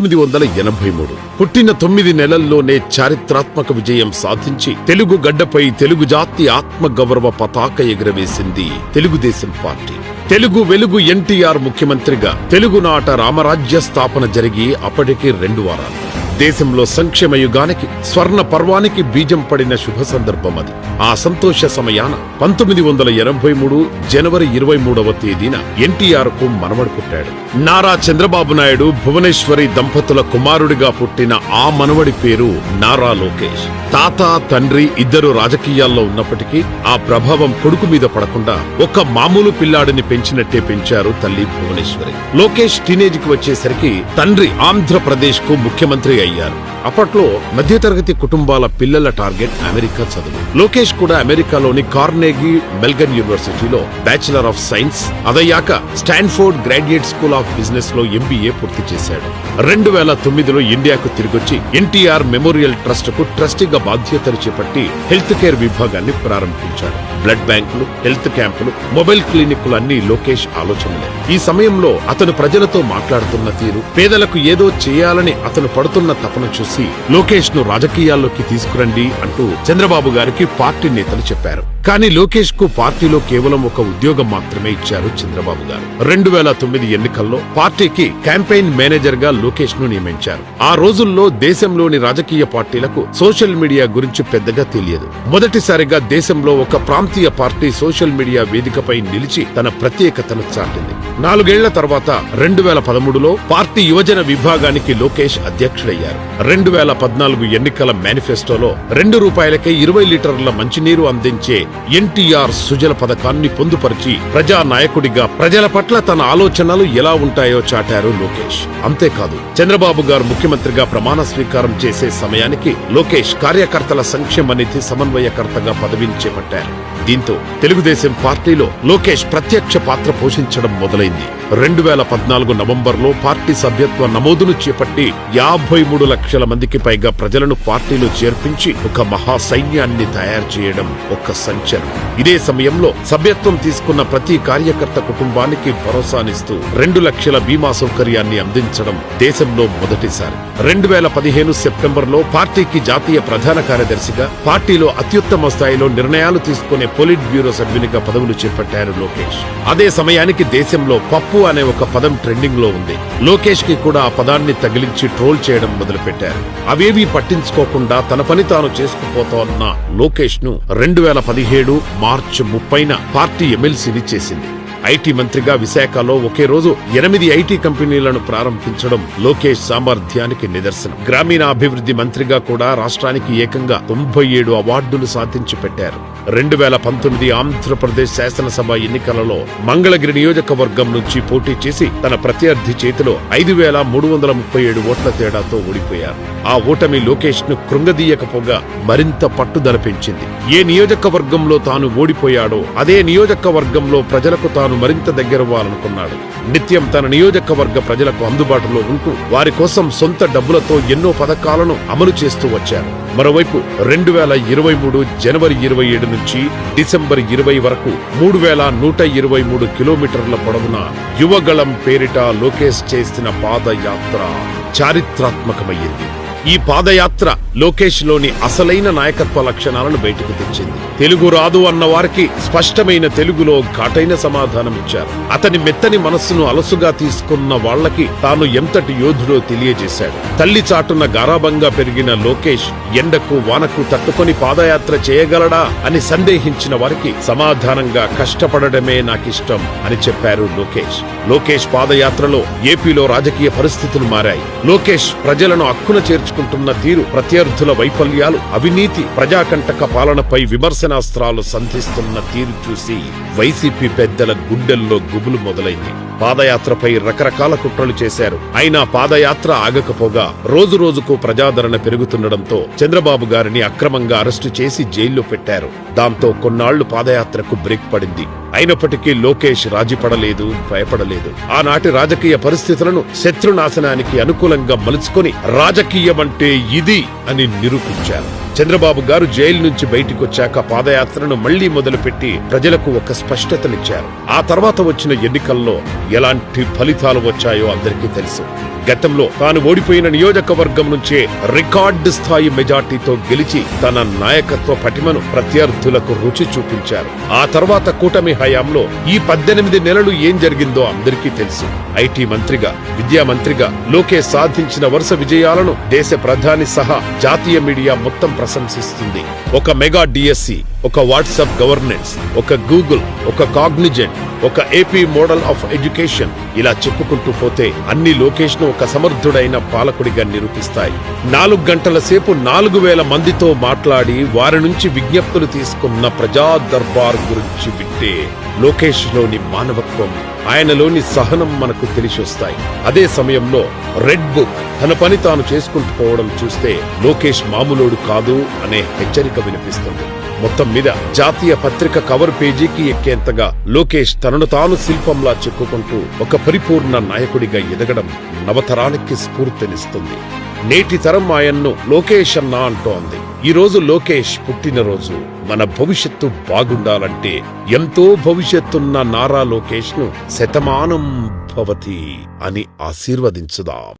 పంతొమ్మిది వందల ఎనభై మూడు. పుట్టిన తొమ్మిది నెలల్లోనే చారిత్రాత్మక విజయం సాధించి తెలుగు గడ్డపై తెలుగు జాతి ఆత్మ గౌరవ పతాక ఎగురవేసింది తెలుగుదేశం పార్టీ. తెలుగు వెలుగు ఎన్టీఆర్ ముఖ్యమంత్రిగా తెలుగునాట రామరాజ్య స్థాపన జరిగి అప్పటికి రెండు వారాలు. దేశంలో సంక్షేమ యుగానికి స్వర్ణ పర్వానికి బీజం పడిన శుభ సందర్భం అది. ఆ సంతోష సమయాన పంతొమ్మిది వందల ఎనభై మూడు జనవరి ఇరవై మూడవ తేదీన ఎన్టీఆర్కు మనవడు పుట్టాడు. నారా చంద్రబాబు నాయుడు భువనేశ్వరి దంపతుల కుమారుడిగా పుట్టిన ఆ మనవడి పేరు నారా లోకేష్. తాత తండ్రి ఇద్దరు రాజకీయాల్లో ఉన్నప్పటికీ ఆ ప్రభావం కొడుకు మీద పడకుండా ఒక్క మామూలు పిల్లాడిని పెంచినట్టే పెంచారు తల్లి భువనేశ్వరి. లోకేష్ టీనేజ్కి వచ్చేసరికి తండ్రి ఆంధ్రప్రదేశ్కు ముఖ్యమంత్రి అయ్యారు. అప్పట్లో మధ్యతరగతి కుటుంబాల పిల్లల టార్గెట్ అమెరికా చదువు. లోకేష్ కూడా అమెరికాలోని కార్నెగీ మెల్గన్ యూనివర్సిటీలో బ్యాచిలర్ ఆఫ్ సైన్స్ అదయ్యాక స్టాన్ఫోర్డ్ గ్రాడ్యుయేట్ స్కూల్ ఆఫ్ బిజినెస్లో ఎంబీఏ పూర్తి చేశాడు. రెండు వేల తొమ్మిదిలో ఇండియాకు తిరిగొచ్చి ఎన్టీఆర్ మెమోరియల్ ట్రస్ట్కు ట్రస్టీగా బాధ్యతలు చేపట్టి హెల్త్ కేర్ విభాగాన్ని ప్రారంభించాడు. బ్లడ్ బ్యాంకులు హెల్త్ క్యాంపులు మొబైల్ క్లినిక్లు అన్ని లోకేష్ ఆలోచనలే. ఈ సమయంలో అతను ప్రజలతో మాట్లాడుతున్న తీరు పేదలకు ఏదో చేయాలని అతను పడుతున్న తపన చూసి లోకేష్ను రాజకీయాల్లోకి తీసుకురండి అంటూ చంద్రబాబు గారికి పార్టీ నేతలు చెప్పారు. కానీ లోకేష్కు పార్టీలో కేవలం ఒక ఉద్యోగం మాత్రమే ఇచ్చారు చంద్రబాబు గారు. రెండు వేల తొమ్మిది ఎన్నికల్లో పార్టీకి క్యాంపెయిన్ మేనేజర్గా లోకేష్ను నియమించారు. ఆ రోజుల్లో దేశంలోని రాజకీయ పార్టీలకు సోషల్ మీడియా గురించి పెద్దగా తెలియదు. మొదటిసారిగా దేశంలో ఒక ప్రాంతీయ పార్టీ సోషల్ మీడియా వేదికపై నిలిచి తన ప్రత్యేకతను చాటింది. నాలుగేళ్ళ తర్వాత రెండు వేల పదమూడులో పార్టీ యువజన విభాగానికి లోకేష్ అధ్యక్షుడయ్యారు. రెండు వేల పద్నాలుగు ఎన్నికల మేనిఫెస్టోలో రెండు రూపాయలకే ఇరవై లీటర్ల మంచినీరు అందించే ఎన్టీఆర్ సుజల పథకాన్ని పొందుపరిచి ప్రజా నాయకుడిగా ప్రజల పట్ల తన ఆలోచనలు ఎలా ఉంటాయో చాటారు లోకేష్. అంతేకాదు చంద్రబాబు గారు ముఖ్యమంత్రిగా ప్రమాణ స్వీకారం చేసే సమయానికి లోకేష్ కార్యకర్తల సంక్షేమ నిధి సమన్వయకర్తగా పదవిని చేపట్టారు దీంతో తెలుగుదేశం పార్టీలో లోకేష్ ప్రత్యక్ష పాత్ర పోషించడం మొదలైంది. రెండు వేల పద్నాలుగు నవంబర్లో పార్టీ సభ్యత్వ నమోదును చేపట్టి యాభై మూడు లక్షల మందికి పైగా ప్రజలను పార్టీలో చేర్పించి ఒక మహా సైన్యాన్ని తయారు చేయడం ఒక సంచలనం. ఇదే సమయంలో సభ్యత్వం తీసుకున్న ప్రతి కార్యకర్త కుటుంబానికి భరోసానిస్తూ రెండు లక్షల బీమా సౌకర్యాన్ని అందించడం దేశంలో మొదటిసారి. రెండు వేల పదిహేను సెప్టెంబర్లో పార్టీకి జాతీయ ప్రధాన కార్యదర్శిగా పార్టీలో అత్యుత్తమ స్థాయిలో నిర్ణయాలు తీసుకునే పొలిట్ బ్యూరో సభ్యునిగా పదవులు చేపట్టారు లోకేష్. అదే సమయానికి దేశంలో పప్పు అనే ఒక పదం ట్రెండింగ్లో ఉంది. లోకేష్కి కూడా ఆ పదాన్ని తగిలించి ట్రోల్ చేయడం మొదలుపెట్టారు. అవేవీ పట్టించుకోకుండా తన పని తాను చేసుకుపోతోన్న లోకేష్ను రెండు వేల పదిహేడు మార్చి ముప్పైన పార్టీ ఎమ్మెల్సీని చేసింది. ఐటీ మంత్రిగా విశాఖలో ఒకే రోజు ఎనిమిది ఐటీ కంపెనీలను ప్రారంభించడం లోకేష్ సామర్థ్యానికి నిదర్శనం. గ్రామీణాభివృద్ధి మంత్రిగా కూడా రాష్ట్రానికి ఏకంగా తొంభై ఏడు అవార్డులు సాధించి పెట్టారు రెండు వేల పంతొమ్మిది ఆంధ్రప్రదేశ్ శాసనసభ ఎన్నికలలో మంగళగిరి నియోజకవర్గం నుంచి పోటీ చేసి తన ప్రత్యర్థి చేతిలో ఐదు వేల మూడు వందల ముప్పై ఏడు ఓట్ల తేడాతో ఓడిపోయారు. ఆ ఓటమి లోకేష్ను కృంగదీయకపోగా మరింత పట్టుదల పెంచింది. ఏ నియోజకవర్గంలో తాను ఓడిపోయాడో అదే నియోజకవర్గంలో ప్రజలకు తాను మరింత దగ్గరవ్వాలనుకున్నాడు. నిత్యం తన నియోజకవర్గ ప్రజలకు అందుబాటులో ఉంటూ వారి కోసం సొంత డబ్బులతో ఎన్నో పథకాలను అమలు చేస్తూ వచ్చారు. మరోవైపు రెండు వేల ఇరవై మూడు జనవరి ఇరవై ఏడు నుంచి డిసెంబర్ ఇరవై వరకు మూడు వేల నూట ఇరవై మూడు కిలోమీటర్ల పొడవున యువగళం పేరిట లోకేష్ చేసిన పాదయాత్ర చారిత్రాత్మకమయ్యింది. ఈ పాదయాత్ర లోకేష్లోని అసలైన నాయకత్వ లక్షణాలను బయటకు తెచ్చింది. తెలుగు రాదు అన్న వారికి స్పష్టమైన తెలుగులో ఘాటైన సమాధానం ఇచ్చారు. అతని మెత్తని మనస్సును అలసుగా తీసుకున్న వాళ్ళకి తాను ఎంతటి యోధుడో తెలియజేశాడు. తల్లి చాటున గారాబంగా పెరిగిన లోకేష్ ఎండకు వానకు తట్టుకొని పాదయాత్ర చేయగలడా అని సందేహించిన వారికి సమాధానంగా కష్టపడడమే నాకిష్టం అని చెప్పారు లోకేష్. లోకేష్ పాదయాత్రలో ఏపీలో రాజకీయ పరిస్థితులు మారాయి. లోకేష్ ప్రజలను అక్కున చేర్చుకుంటున్న తీరు ప్రత్యర్థుల వైఫల్యాలు అవినీతి ప్రజాకంటక పాలనపై విమర్శనాస్త్రాలు సంధిస్తున్న తీరు చూసి వైసీపీ పెద్దల గుండెల్లో గుబులు మొదలైంది. పాదయాత్రపై రకరకాల కుట్రలు చేశారు. అయినా పాదయాత్ర ఆగకపోగా రోజు రోజుకు ప్రజాదరణ పెరుగుతుండటంతో చంద్రబాబు గారిని అక్రమంగా అరెస్టు చేసి జైల్లో పెట్టారు. దాంతో కొన్నాళ్ళు పాదయాత్రకు బ్రేక్ పడింది. అయినప్పటికీ లోకేష్ రాజీపడలేదు భయపడలేదు. ఆనాటి రాజకీయ పరిస్థితులను శత్రునాశనానికి అనుకూలంగా మలుచుకొని రాజకీయమంటే ఇది అని నిరూపించారు. చంద్రబాబు గారు జైలు నుంచి బయటికి వచ్చాక పాదయాత్రను మళ్ళీ మొదలుపెట్టి ప్రజలకు ఒక స్పష్టతనిచ్చారు. ఆ తర్వాత వచ్చిన ఎన్నికల్లో ఎలాంటి ఫలితాలు వచ్చాయో అందరికీ తెలుసు. గతంలో తాను ఓడిపోయిన నియోజకవర్గం నుంచే రికార్డు స్థాయి మెజార్టీతో గెలిచి తన నాయకత్వ పటిమను ప్రత్యర్థులకు రుచి చూపించారు. ఆ తర్వాత కూటమి హయాంలో ఈ పద్దెనిమిది నెలలు ఏం జరిగిందో అందరికీ తెలుసు. ఐటీ మంత్రిగా విద్యా మంత్రిగా లోకే సాధించిన వరుస విజయాలను దేశ ప్రధాని సహా జాతీయ మీడియా మొత్తం ప్రశంసిస్తుంది. ఒక మెగా డిఎస్సి ఒక వాట్సాప్ గవర్నెన్స్ ఒక గూగుల్ ఒక కాగ్నిజెంట్ ఒక ఏపీ మోడల్ ఆఫ్ ఎడ్యుకేషన్ ఇలా చెప్పుకుంటూ పోతే అన్ని లోకేష్ను ఒక సమర్థుడైన పాలకుడిగా నిరూపిస్తాయి. నాలుగు గంటల సేపు నాలుగు వేల మందితో మాట్లాడి వారి నుంచి విజ్ఞప్తులు తీసుకున్న ప్రజా దర్బార్ గురించి వింటే లోకేష్లోని మానవత్వం ఆయనలోని సహనం మనకు తెలిసొస్తాయి. అదే సమయంలో రెడ్ బుక్ తన పని తాను చేసుకుంటూ పోవడం చూస్తే లోకేష్ మామూలోడు కాదు అనే హెచ్చరిక వినిపిస్తుంది. మొత్తం మీద జాతీయ పత్రిక కవర్ పేజీకి ఎక్కేంతగా లోకేష్ తనను తాను శిల్పంలా చెక్కుకుంటూ ఒక పరిపూర్ణ నాయకుడిగా ఎదగడం నవతరానికి స్ఫూర్తినిస్తుంది. నేటి తరం ఆయన్ను లోకేష్ అన్న అంటోంది ఈ రోజు లోకేష్ పుట్టినరోజు. మన భవిష్యత్తు బాగుండాలంటే ఎంతో భవిష్యత్తున్న నారా లోకేష్ను శతమానం భవతి అని ఆశీర్వదించుదాం.